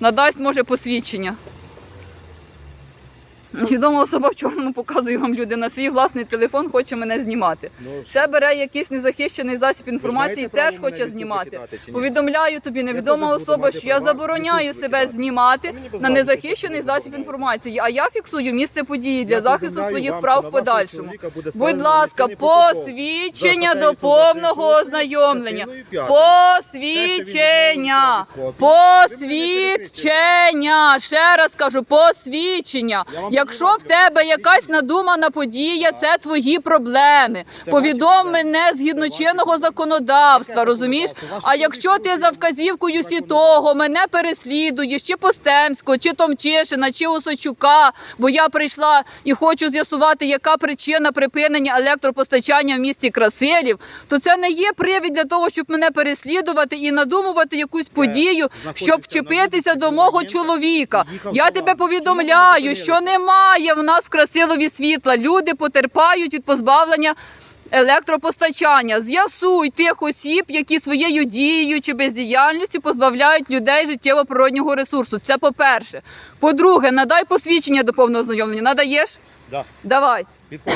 надасть може посвідчення. Відома особа в чорному показує вам люди на свій власний телефон, хоче мене знімати. Ну, Ще бере якийсь незахищений засіб інформації, право теж мене хоче знімати. кидати чи ні? Повідомляю тобі, невідома теж буду особа, мати що я права забороняю себе викидати. знімати мені на незахищений засіб інформації, а я фіксую місце події для Я захисту повідомляю своїх вам, прав що в на вашого подальшому. чоловіка буде Будь складено ласка, адміністративний протокол посвідчення за до статтею повного 126, ознайомлення. частиною п'ятою. Посвідчення. Те, що він відмовився від копії. Посвідчення. Ще раз кажу, посвідчення. Я вам Якщо в тебе якась надумана подія, це твої проблеми. Повідом мене згідно чинного законодавства, розумієш? А якщо ти за вказівкою сітого мене переслідуєш, чи Постемського, чи Томчишина, чи Осочука, бо я прийшла і хочу з'ясувати, яка причина припинення електропостачання в місті Красилів, то це не є привід для того, щоб мене переслідувати і надумувати якусь подію, щоб вчепитися до мого чоловіка. Я тебе повідомляю, що зупинилися? Немає в нас в Красилові світла. Люди потерпають від позбавлення. Електропостачання з'ясуй тих осіб, які своєю дією чи бездіяльністю позбавляють людей життєво природнього ресурсу. Це по-перше. По-друге, надай посвідчення до повного ознайомлення. Надаєш? Да, Давай.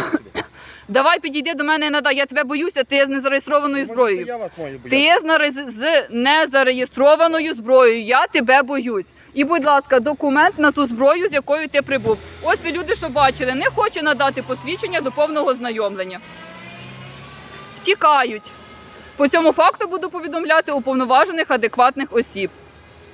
Давай підійди до мене і надай. Я тебе боюся, ти з незареєстрованою Може, зброєю. це я вас маю. Ти з з незареєстрованою зброєю. Я тебе боюсь. І, будь ласка, документ на ту зброю, з якою ти прибув. Ось ви люди, що бачили, не хоче надати посвідчення до повного знайомлення. Втікають. По цьому факту буду повідомляти уповноважених адекватних осіб.